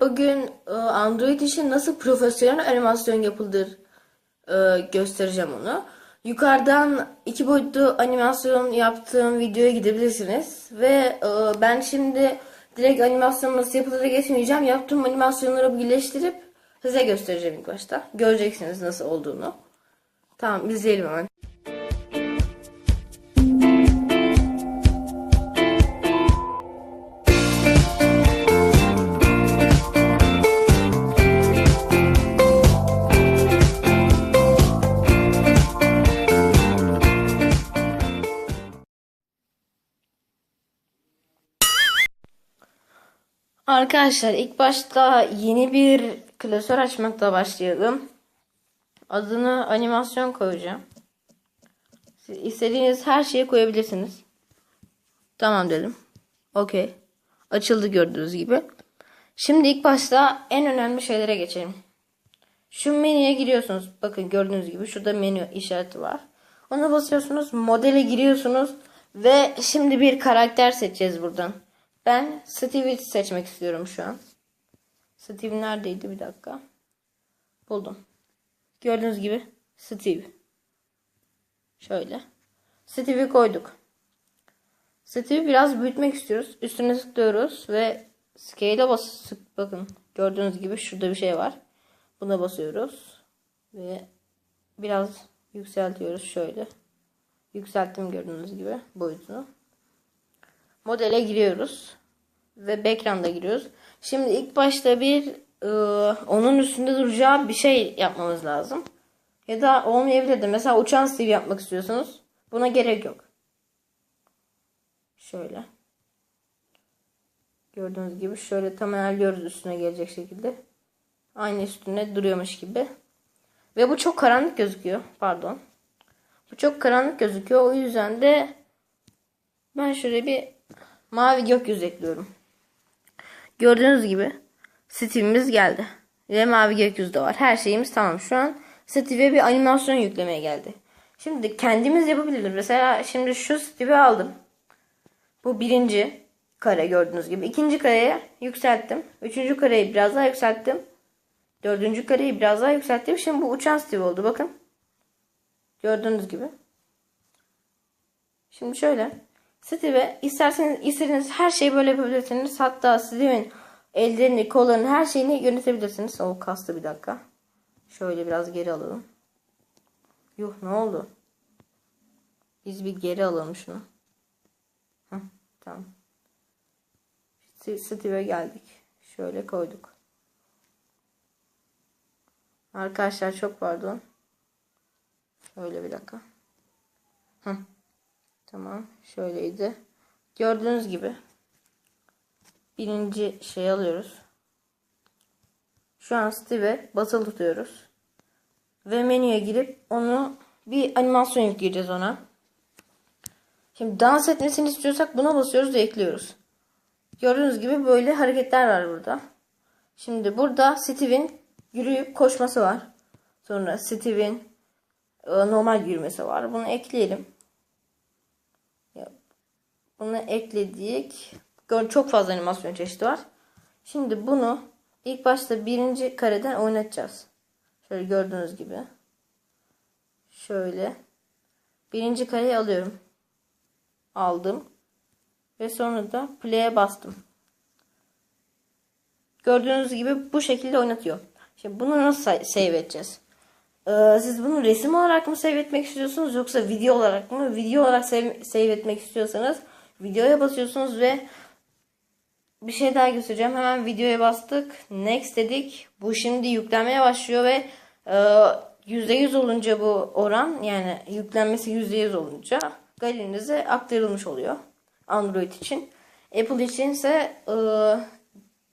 Bugün e, Android için nasıl profesyonel animasyon yapılır e, göstereceğim onu. Yukarıdan iki boyutlu animasyon yaptığım videoya gidebilirsiniz. Ve e, ben şimdi direkt animasyon nasıl yapılır geçmeyeceğim. Yaptığım animasyonları birleştirip size göstereceğim ilk başta. Göreceksiniz nasıl olduğunu. Tamam izleyelim hemen. Arkadaşlar ilk başta yeni bir klasör açmakla başlayalım. Adını animasyon koyacağım. Siz istediğiniz her şeyi koyabilirsiniz. Tamam dedim. Okey. Açıldı gördüğünüz gibi. Şimdi ilk başta en önemli şeylere geçelim. Şu menüye giriyorsunuz. Bakın gördüğünüz gibi şurada menü işareti var. Ona basıyorsunuz. Modele giriyorsunuz. Ve şimdi bir karakter seçeceğiz buradan. Ben Steve'i seçmek istiyorum şu an. Steve neredeydi bir dakika. Buldum. Gördüğünüz gibi Steve. Şöyle. Steve'i koyduk. Steve'i biraz büyütmek istiyoruz. Üstüne tıklıyoruz ve scale'e bas bakın. Gördüğünüz gibi şurada bir şey var. Buna basıyoruz. Ve biraz yükseltiyoruz şöyle. Yükselttim gördüğünüz gibi boyutunu. Modele giriyoruz. Ve background'a giriyoruz. Şimdi ilk başta bir e, onun üstünde duracağı bir şey yapmamız lazım. Ya da olmayabilir de mesela uçan Steve yapmak istiyorsunuz. Buna gerek yok. Şöyle. Gördüğünüz gibi şöyle tam ayarlıyoruz üstüne gelecek şekilde. Aynı üstüne duruyormuş gibi. Ve bu çok karanlık gözüküyor. Pardon. Bu çok karanlık gözüküyor. O yüzden de ben şöyle bir mavi gökyüzü ekliyorum. Gördüğünüz gibi Steve'imiz geldi. Ve mavi gökyüzü de var. Her şeyimiz tamam. Şu an Steve'e bir animasyon yüklemeye geldi. Şimdi kendimiz yapabiliriz. Mesela şimdi şu Steve'i aldım. Bu birinci kare gördüğünüz gibi. İkinci kareye yükselttim. Üçüncü kareyi biraz daha yükselttim. Dördüncü kareyi biraz daha yükselttim. Şimdi bu uçan Steve oldu. Bakın. Gördüğünüz gibi. Şimdi şöyle. Steve isterseniz istediğiniz her şeyi böyle yapabilirsiniz. Hatta Steve'in ellerini, kollarını, her şeyini yönetebilirsiniz. O kastı bir dakika. Şöyle biraz geri alalım. Yuh ne oldu? Biz bir geri alalım şunu. Heh, tamam. Steve'e geldik. Şöyle koyduk. Arkadaşlar çok pardon. Şöyle bir dakika. Hı. Tamam. Şöyleydi. Gördüğünüz gibi birinci şey alıyoruz. Şu an Steve'e basılı tutuyoruz. Ve menüye girip onu bir animasyon yükleyeceğiz ona. Şimdi dans etmesini istiyorsak buna basıyoruz ve ekliyoruz. Gördüğünüz gibi böyle hareketler var burada. Şimdi burada Steve'in yürüyüp koşması var. Sonra Steve'in e, normal yürümesi var. Bunu ekleyelim. Bunu ekledik. Çok fazla animasyon çeşidi var. Şimdi bunu ilk başta birinci kareden oynatacağız. Şöyle gördüğünüz gibi. Şöyle. Birinci kareyi alıyorum. Aldım. Ve sonra da play'e bastım. Gördüğünüz gibi bu şekilde oynatıyor. Şimdi bunu nasıl save edeceğiz? Ee, siz bunu resim olarak mı save etmek istiyorsunuz yoksa video olarak mı? Video olarak save, save etmek istiyorsanız videoya basıyorsunuz ve bir şey daha göstereceğim. Hemen videoya bastık. Next dedik. Bu şimdi yüklenmeye başlıyor ve e, %100 olunca bu oran yani yüklenmesi %100 olunca galerinize aktarılmış oluyor. Android için. Apple için ise e,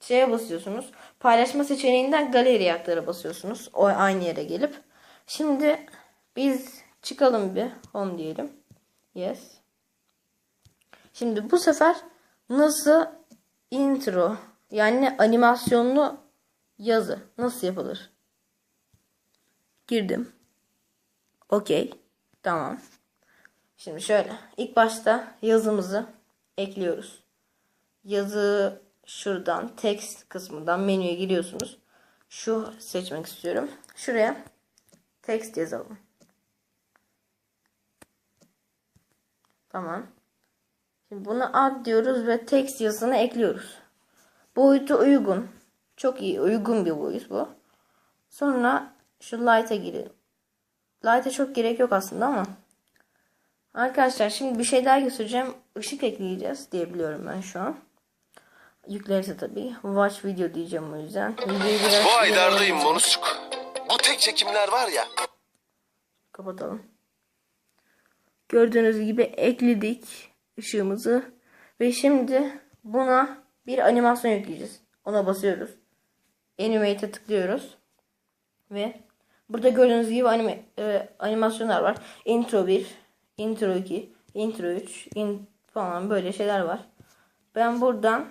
şeye basıyorsunuz. Paylaşma seçeneğinden galeriye aktara basıyorsunuz. O aynı yere gelip. Şimdi biz çıkalım bir home diyelim. Yes. Şimdi bu sefer nasıl intro yani animasyonlu yazı nasıl yapılır? Girdim. Okey. Tamam. Şimdi şöyle ilk başta yazımızı ekliyoruz. Yazı şuradan text kısmından menüye giriyorsunuz. Şu seçmek istiyorum. Şuraya text yazalım. Tamam. Şimdi bunu add diyoruz ve text yazısını ekliyoruz. Boyutu uygun. Çok iyi uygun bir boyut bu. Sonra şu light'a girelim. Light'a çok gerek yok aslında ama. Arkadaşlar şimdi bir şey daha göstereceğim. Işık ekleyeceğiz diyebiliyorum ben şu an. Yüklerse tabii. Watch video diyeceğim o yüzden. Bu Aydar'dayım Monusçuk. Bu tek çekimler var ya. Kapatalım. Gördüğünüz gibi ekledik ışığımızı. Ve şimdi buna bir animasyon yükleyeceğiz. Ona basıyoruz. Animate'e tıklıyoruz. Ve burada gördüğünüz gibi anime, e, animasyonlar var. Intro 1, intro 2, intro 3 in, falan böyle şeyler var. Ben buradan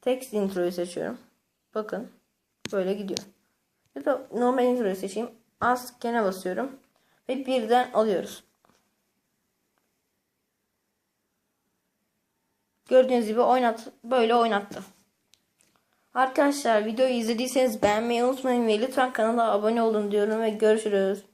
text introyu seçiyorum. Bakın böyle gidiyor. Ya da normal introyu seçeyim. Az gene basıyorum. Ve birden alıyoruz. Gördüğünüz gibi oynat, böyle oynattı. Arkadaşlar videoyu izlediyseniz beğenmeyi unutmayın ve lütfen kanala abone olun diyorum ve görüşürüz.